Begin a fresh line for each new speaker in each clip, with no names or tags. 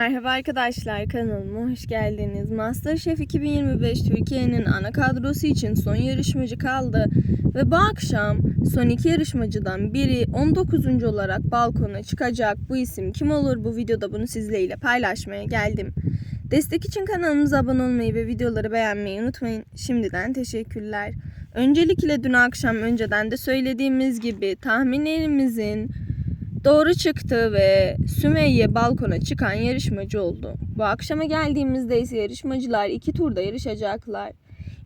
Merhaba arkadaşlar kanalıma hoş geldiniz. Masterchef 2025 Türkiye'nin ana kadrosu için son yarışmacı kaldı ve bu akşam son iki yarışmacıdan biri 19. olarak balkona çıkacak. Bu isim kim olur? Bu videoda bunu sizlerle paylaşmaya geldim. Destek için kanalımıza abone olmayı ve videoları beğenmeyi unutmayın. Şimdiden teşekkürler. Öncelikle dün akşam önceden de söylediğimiz gibi tahminlerimizin doğru çıktı ve Sümeyye balkona çıkan yarışmacı oldu. Bu akşama geldiğimizde ise yarışmacılar iki turda yarışacaklar.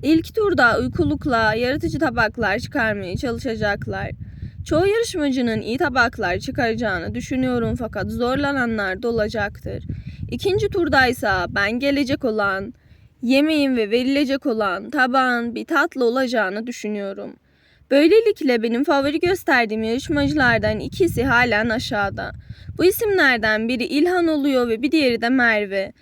İlk turda uykulukla yaratıcı tabaklar çıkarmaya çalışacaklar. Çoğu yarışmacının iyi tabaklar çıkaracağını düşünüyorum fakat zorlananlar da olacaktır. İkinci turdaysa ben gelecek olan, yemeğin ve verilecek olan tabağın bir tatlı olacağını düşünüyorum. Böylelikle benim favori gösterdiğim yarışmacılardan ikisi halen aşağıda. Bu isimlerden biri İlhan oluyor ve bir diğeri de Merve.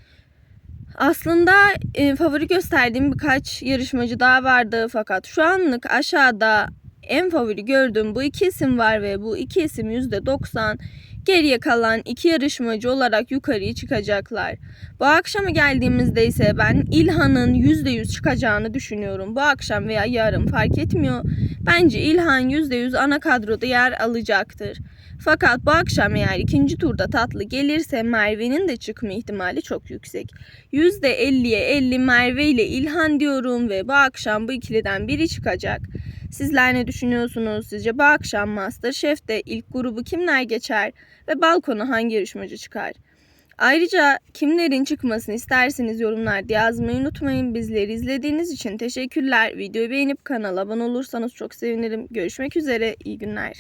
Aslında e, favori gösterdiğim birkaç yarışmacı daha vardı fakat şu anlık aşağıda en favori gördüğüm bu iki isim var ve bu iki isim %90 geriye kalan iki yarışmacı olarak yukarıya çıkacaklar. Bu akşama geldiğimizde ise ben İlhan'ın %100 çıkacağını düşünüyorum. Bu akşam veya yarın fark etmiyor. Bence İlhan %100 ana kadroda yer alacaktır. Fakat bu akşam eğer ikinci turda tatlı gelirse Merve'nin de çıkma ihtimali çok yüksek. %50'ye 50 Merve ile İlhan diyorum ve bu akşam bu ikiliden biri çıkacak. Sizler ne düşünüyorsunuz? Sizce bu akşam Masterchef'te ilk grubu kimler geçer ve balkona hangi yarışmacı çıkar? Ayrıca kimlerin çıkmasını isterseniz yorumlarda yazmayı unutmayın. Bizleri izlediğiniz için teşekkürler. Videoyu beğenip kanala abone olursanız çok sevinirim. Görüşmek üzere. İyi günler.